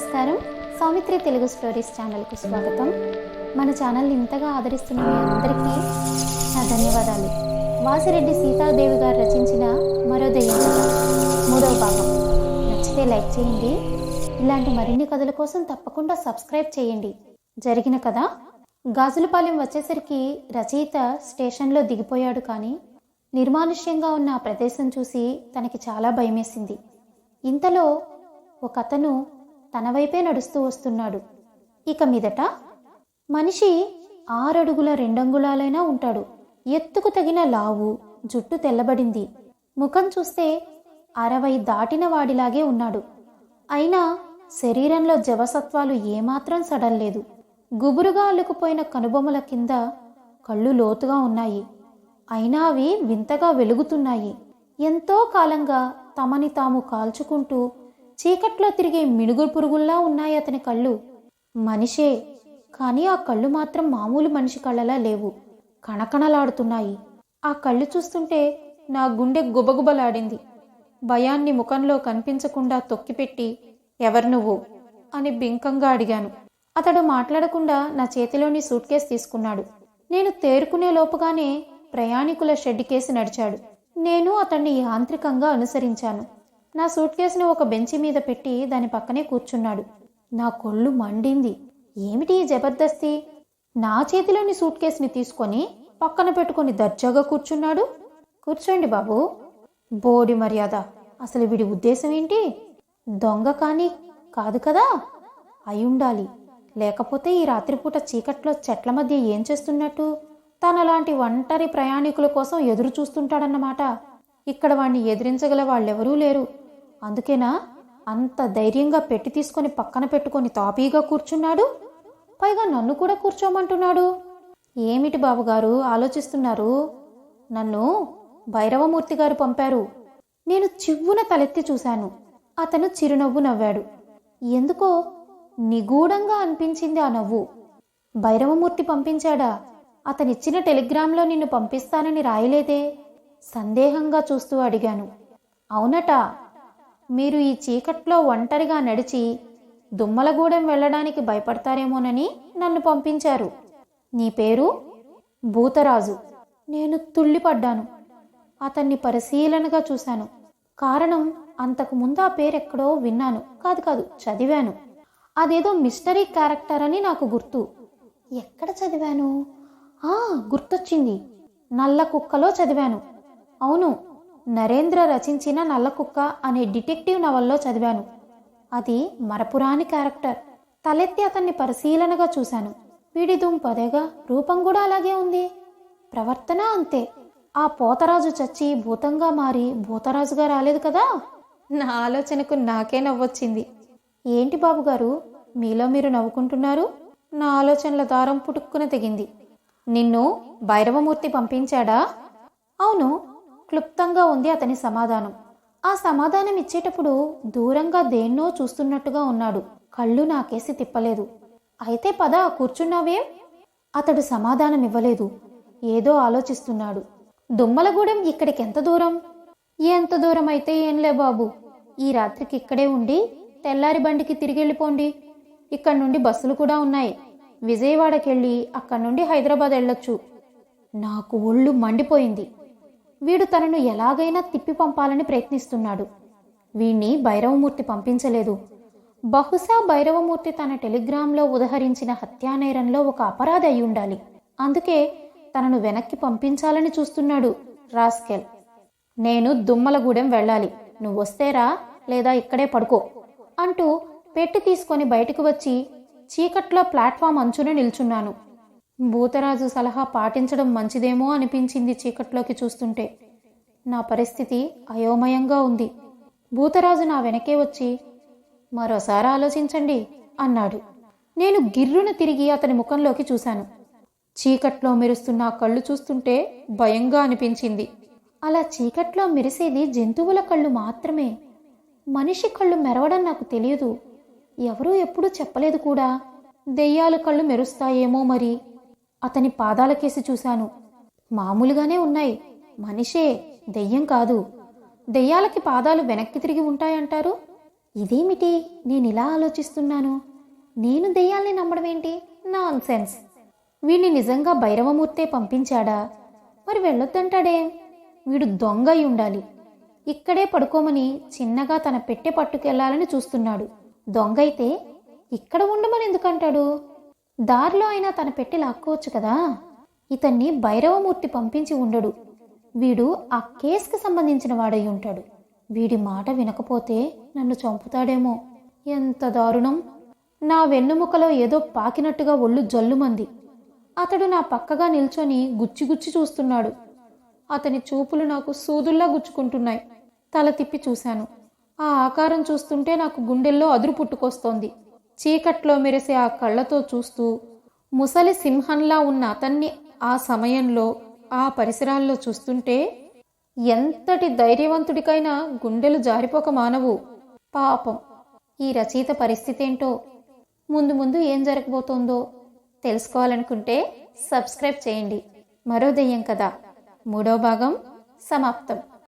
నమస్కారం. సౌమిత్రి తెలుగు స్టోరీస్ ఛానల్కు స్వాగతం. మన ఛానల్ని ఇంతగా ఆదరిస్తున్న మీ అందరికీ నా ధన్యవాదాలు. వాసిరెడ్డి సీతాదేవి గారు రచించిన మరో దయ్యం కథ మూడవ భాగం. నచ్చితే లైక్ చేయండి. ఇలాంటి మరిన్ని కథల కోసం తప్పకుండా సబ్స్క్రైబ్ చేయండి. జరిగిన కథ గాజులపాలెం వచ్చేసరికి రచయిత స్టేషన్లో దిగిపోయాడు కానీ నిర్మానుష్యంగా ఉన్న ఆ ప్రదేశం చూసి తనకి చాలా భయమేసింది. ఇంతలో ఒక అతను తన వైపే నడుస్తూ వస్తున్నాడు. ఇక మీదట మనిషి ఆరడుగుల రెండంగుళాలైనా ఉంటాడు. ఎత్తుకు తగిన లావు జుట్టు తెల్లబడింది. ముఖం చూస్తే అరవై దాటిన వాడిలాగే ఉన్నాడు. అయినా శరీరంలో జవసత్వాలు ఏమాత్రం సడల్లేదు గుబురుగా అల్లుకుపోయిన కనుబొమ్మల కింద కళ్ళు లోతుగా ఉన్నాయి. అయినా అవి వింతగా వెలుగుతున్నాయి. ఎంతో కాలంగా తమని తాము కాల్చుకుంటూ చీకట్లో తిరిగే మినుగు పురుగుల్లా ఉన్నాయి అతని కళ్ళు. మనిషే. కానీ ఆ కళ్ళు మాత్రం మామూలు మనిషి కళ్ళలా లేవు. కణకణలాడుతున్నాయి. ఆ కళ్ళు చూస్తుంటే నా గుండె గుబగుబలాడింది. భయాన్ని ముఖంలో కనిపించకుండా తొక్కిపెట్టి ఎవరు నువ్వు? అని బింకంగా అడిగాను. అతడు మాట్లాడకుండా నా చేతిలోని సూట్ కేసు తీసుకున్నాడు. నేను తేరుకునే లోపుగానే ప్రయాణికుల షెడ్ కేసి నడిచాడు. నేను అతన్ని యాంత్రికంగా అనుసరించాను. నా సూట్ కేసుని ఒక బెంచి మీద పెట్టి దాని పక్కనే కూర్చున్నాడు. నా కొళ్ళు మండింది. ఏమిటి ఈ జబర్దస్తి? నా చేతిలోని సూట్ కేసుని తీసుకొని పక్కన పెట్టుకొని దర్జాగా కూర్చున్నాడు? కూర్చోండి బాబు. బోడి మర్యాద. అసలు వీడి ఉద్దేశం ఏంటి? దొంగ కానీ కాదు కదా? అయి లేకపోతే ఈ రాత్రిపూట చీకట్లో చెట్ల మధ్య ఏం చేస్తున్నట్టు? తనలాంటి ఒంటరి ప్రయాణికుల కోసం ఎదురు చూస్తుంటాడన్నమాట ఇక్కడ వాణ్ణి ఎదిరించగల వాళ్ళెవరూ లేరు. అందుకేనా? అంత ధైర్యంగా పెట్టి తీసుకొని పక్కన పెట్టుకొని తాపీగా కూర్చున్నాడు? పైగా నన్ను కూడా కూర్చోమంటున్నాడు. ఏమిటి బాబుగారు ఆలోచిస్తున్నారు? నన్ను భైరవమూర్తి గారు పంపారు. నేను చివ్వున తలెత్తి చూశాను. అతను చిరునవ్వు నవ్వాడు. ఎందుకో నిగూఢంగా అనిపించింది ఆ నవ్వు. భైరవమూర్తి పంపించాడా? అతనిచ్చిన టెలిగ్రామ్లో నిన్ను పంపిస్తానని రాయలేదే? సందేహంగా చూస్తూ అడిగాను. అవునట. మీరు ఈ చీకట్లో ఒంటరిగా నడిచి దుమ్మలగూడెం వెళ్ళడానికి భయపడతారేమోనని నన్ను పంపించారు. నీ పేరు? భూతరాజు. నేను తుళ్ళిపడ్డాను. అతన్ని పరిశీలనగా చూశాను. కారణం అంతకు ముందు ఆ పేరెక్కడో విన్నాను. కాదు కాదు చదివాను. అదేదో మిస్టరీ క్యారెక్టర్ అని నాకు గుర్తు. ఎక్కడ చదివాను? ఆ గుర్తొచ్చింది. నల్ల కుక్కలో చదివాను. అవును నరేంద్ర రచించిన నల్ల కుక్క అనే డిటెక్టివ్ నవల్లో చదివాను. అది మరపురాని క్యారెక్టర్. తలెత్తి అతన్ని పరిశీలనగా చూశాను. వీడి దుంపదేగా రూపం కూడా అలాగే ఉంది. ప్రవర్తన అంతే. ఆ పోతరాజు చచ్చి భూతంగా మారి భూతరాజుగా రాలేదు కదా? నా ఆలోచనకు నాకే నవ్వొచ్చింది. ఏంటి బాబుగారు? మీలో మీరు నవ్వుకుంటున్నారు? నా ఆలోచనల దారం పుట్టుక్కున తెగింది. నిన్ను భైరవమూర్తి పంపించాడా? అవును క్లుప్తంగా ఉంది అతని సమాధానం. ఆ సమాధానం ఇచ్చేటప్పుడు దూరంగా దేన్నో చూస్తున్నట్టుగా ఉన్నాడు. కళ్ళు నాకేసి తిప్పలేదు. అయితే పద కూర్చున్నావేం? అతడు సమాధానం ఇవ్వలేదు. ఏదో ఆలోచిస్తున్నాడు. దుమ్మలగూడెం ఇక్కడికెంత దూరం? ఎంత దూరం అయితే ఏంలే బాబు. ఈ రాత్రికి ఇక్కడే ఉండి తెల్లారి బండికి తిరిగెళ్ళిపోండి. ఇక్కడ నుండి బస్సులు కూడా ఉన్నాయి. విజయవాడకెళ్ళి అక్కడి నుండి హైదరాబాద్ వెళ్ళొచ్చు. నాకు ఒళ్ళు మండిపోయింది. వీడు తనను ఎలాగైనా తిప్పి పంపాలని ప్రయత్నిస్తున్నాడు. వీణ్ణి భైరవమూర్తి పంపించలేదు. బహుశా భైరవమూర్తి తన టెలిగ్రామ్లో ఉదహరించిన హత్యానేరంలో ఒక అపరాధి అయి ఉండాలి. అందుకే తనను వెనక్కి పంపించాలని చూస్తున్నాడు రాస్కెల్. నేను దుమ్మలగూడెం వెళ్ళాలి. నువ్వు వస్తేరా లేదా ఇక్కడే పడుకో అంటూ పెట్టి తీసుకొని బయటకు వచ్చి చీకట్లో ప్లాట్ఫామ్ అంచున నిల్చున్నాను. భూతరాజు సలహా పాటించడం మంచిదేమో అనిపించింది చీకట్లోకి చూస్తుంటే. నా పరిస్థితి అయోమయంగా ఉంది. భూతరాజు నా వెనకే వచ్చి మరోసారి ఆలోచించండి అన్నాడు. నేను గిర్రున తిరిగి అతని ముఖంలోకి చూశాను. చీకట్లో మెరుస్తున్న కళ్ళు చూస్తుంటే భయంగా అనిపించింది. అలా చీకట్లో మెరిసేది జంతువుల కళ్ళు మాత్రమే. మనిషి కళ్ళు మెరవడం నాకు తెలియదు. ఎవరూ ఎప్పుడూ చెప్పలేదు కూడా. దెయ్యాల కళ్ళు మెరుస్తాయేమో మరి. అతని పాదాలకేసి చూశాను. మామూలుగానే ఉన్నాయి. మనిషే దెయ్యం కాదు. దెయ్యాలకి పాదాలు వెనక్కి తిరిగి ఉంటాయంటారు? ఇదేమిటి? నేను ఇలా ఆలోచిస్తున్నాను. నేను దెయ్యాల్ని నమ్మడం ఏంటి నాన్ సెన్స్ వీడిని నిజంగా భైరవమూర్తే పంపించాడా? మరి వెళ్ళొద్దంటాడే? వీడు దొంగ అయి ఉండాలి. ఇక్కడే పడుకోమని చిన్నగా తన పెట్టె పట్టుకెళ్ళాలని చూస్తున్నాడు. దొంగ అయితే ఇక్కడ ఉండమని ఎందుకంటాడు? దారిలో అయినా తన పెట్టె లాక్కోవచ్చు కదా. ఇతన్ని భైరవమూర్తి పంపించి ఉండడు. వీడు ఆ కేసుకి సంబంధించిన వాడై ఉంటాడు. వీడి మాట వినకపోతే నన్ను చంపుతాడేమో. ఎంత దారుణం. నా వెన్నుముకలో ఏదో పాకినట్టుగా ఒళ్ళు జల్లుమంది. అతడు నా పక్కగా నిల్చొని గుచ్చి గుచ్చి చూస్తున్నాడు. అతని చూపులు నాకు సూదుల్లా గుచ్చుకుంటున్నాయి. తల తిప్పి చూశాను. ఆ ఆకారం చూస్తుంటే నాకు గుండెల్లో అదురు పుట్టుకొస్తోంది. చీకట్లో మెరిసే ఆ కళ్ళతో చూస్తూ ముసలి సింహంలా ఉన్న అతన్ని ఆ సమయంలో ఆ పరిసరాల్లో చూస్తుంటే ఎంతటి ధైర్యవంతుడికైనా గుండెలు జారిపోక మానవు. పాపం. ఈ రచయిత పరిస్థితేంటో? ముందు ముందు ఏం జరగబోతోందో? తెలుసుకోవాలనుకుంటే సబ్స్క్రైబ్ చేయండి. మరో దెయ్యం కదా మూడో భాగం సమాప్తం.